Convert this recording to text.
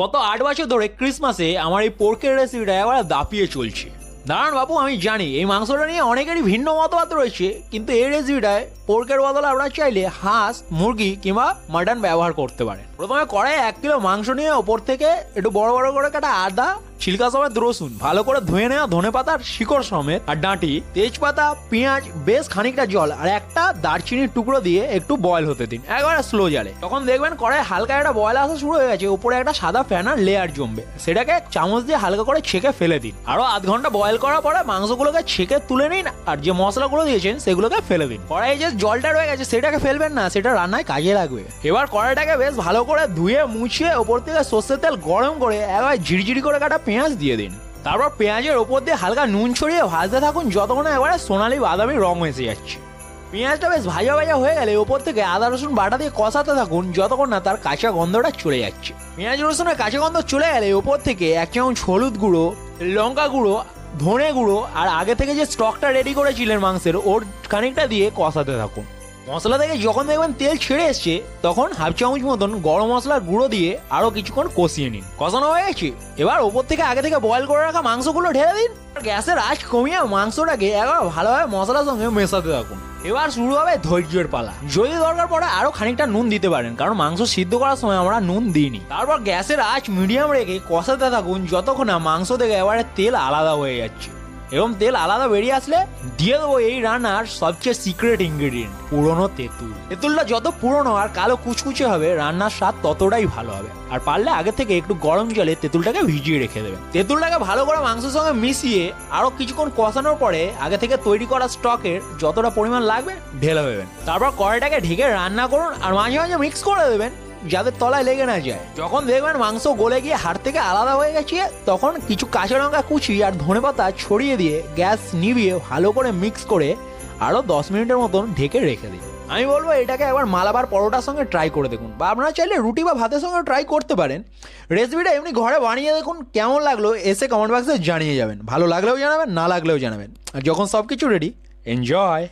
গত আট বছর ধরে ক্রিসমাসে আমার এই পোর্কের রেসিপিটা এবার দাপিয়ে চলছে। দাঁড়ান বাবু, আমি জানি এই মাংসটা নিয়ে অনেকেরই ভিন্ন মতবাদ রয়েছে, কিন্তু এই রেসিপিটায় পোর্কের বদলে আপনারা চাইলে হাঁস, মুরগি কিংবা মাটন ব্যবহার করতে পারেন। প্রথমে কড়াই এক কিলো মাংস নিয়ে ওপর থেকে একটু বড় বড় করে কাটা আদা ছিলকা সমেত রসুন, ভালো করে ধুয়ে নেওয়া ধনে পাতার শিকড় সমেত, আর ডাঁটি, তেজপাতা, পেঁয়াজ, বেশ খানিকটা জল, আর একটা দারচিনির টুকরো দিয়ে একটু বয়েল হতে দিন, একবারে স্লো জালে। তখন দেখবেন কড়াই হালকা একটা বয়েল আসা শুরু হয়ে গেছে, উপরে একটা সাদা ফ্যানার লেয়ার জমবে। সেটাকে চামচ দিয়ে হালকা করে ছেঁকে ফেলে দিন। আরও আধ ঘণ্টা বয়েল করার পরে মাংসগুলোকে ছেঁকে তুলে নিন, আর যে মশলাগুলো দিয়েছেন সেগুলোকে ফেলে দিন। কড়াই যে জলটা রয়ে গেছে, সেটাকে ফেলবেন না, সেটা রান্নায় কাজে লাগবে। এবার কড়াইটাকে বেশ ভালো করে ধুয়ে মুছিয়ে ওপর থেকে সর্ষের তেল গরম করে, একবার ঝিরিঝিরি করে কাটা পেঁয়াজ দিয়ে দিন। তারপর পেঁয়াজের ওপর দিয়ে হালকা নুন ছড়িয়ে ভাজতে থাকুন যতক্ষণ না এবারে সোনালি বাদামি রং এসে যাচ্ছে। পেঁয়াজটা বেশ ভাজা ভাজা হয়ে গেলে ওপর থেকে আদা, রসুন বাটা দিয়ে কষাতে থাকুন যতক্ষণ না তার কাঁচা গন্ধটা চলে যাচ্ছে। পেঁয়াজ, রসুনের কাঁচা গন্ধ চলে গেলে ওপর থেকে এক চামচ হলুদ গুঁড়ো, লঙ্কা গুঁড়ো, ধনে গুঁড়ো আর আগে থেকে যে স্টকটা রেডি করেছিলেন মাংসের, ওর খানিকটা দিয়ে কষাতে থাকুন। মশলা থেকে যখন দেখবেন তেল ছেড়ে এসছে, তখন হাফ চামচ মতন গরম মশলার গুঁড়ো দিয়ে আরও কিছুক্ষণ কষিয়ে নিন। কষানো হয়ে গেছে। এবার ওপর থেকে আগে থেকে বয়েল করে রাখা মাংসগুলো ঢেলে দিন। গ্যাসের আঁচ কমিয়ে মাংসটাকে একবার ভালোভাবে মশলার সঙ্গে মেশাতে থাকুন। এবার শুরু হবে ধৈর্যের পালা। যদি দরকার পড়ে আরও খানিকটা নুন দিতে পারেন, কারণ মাংস সিদ্ধ করার সময় আমরা নুন দিইনি। তারপর গ্যাসের আঁচ মিডিয়াম রেখে কষাতে থাকুন, যতক্ষণ না মাংস থেকে এবারে তেল আলাদা হয়ে যাচ্ছে। এবং তেল আলাদা বেরিয়ে আসলে দিয়ে দেবো এই রান্নার সবচেয়ে সিক্রেট ইনগ্রেডিয়েন্ট পুরনো তেঁতুল। তেঁতুলটা যত পুরনো আর কালো কুচকুচে হবে, রান্নার স্বাদ ততটাই ভালো হবে। আর পারলে আগে থেকে একটু গরম জলে তেঁতুলটাকে ভিজিয়ে রেখে দেবেন তেঁতুলটাকে ভালো করে মাংসের সঙ্গে মিশিয়ে আরও কিছুক্ষণ কষানোর পরে আগে থেকে তৈরি করা স্টকের যতটা পরিমাণ লাগবে ঢেলে দেবেন। তারপর কড়াইটাকে ঢেকে রান্না করুন আর মাঝে মাঝে মিক্স করে দেবেন। যাতে তলায় লেগে না যায়। যখন দেখবেন মাংস গলে গিয়ে হাড় থেকে আলাদা হয়ে গেছে, তখন কিছু কাঁচা লঙ্কা কুচি আর ধনেপাতা ছড়িয়ে দিয়ে গ্যাস নিভিয়ে ভালো করে মিক্স করে আরও দশ মিনিটের মতন ঢেকে রেখে দিন। আমি বলব এটাকে একবার মালাবার পরোটার সঙ্গে ট্রাই করে দেখুন বা আপনারা চাইলে রুটি বা ভাতের সঙ্গে ট্রাই করতে পারেন। রেসিপিটা এমনি ঘরে বানিয়ে দেখুন কেমন লাগল, এসে কমেন্ট বক্সে জানিয়ে যাবেন। ভালো লাগলেও জানাবেন, না লাগলেও জানাবেন। আর যখন সব কিছু রেডি এনজয়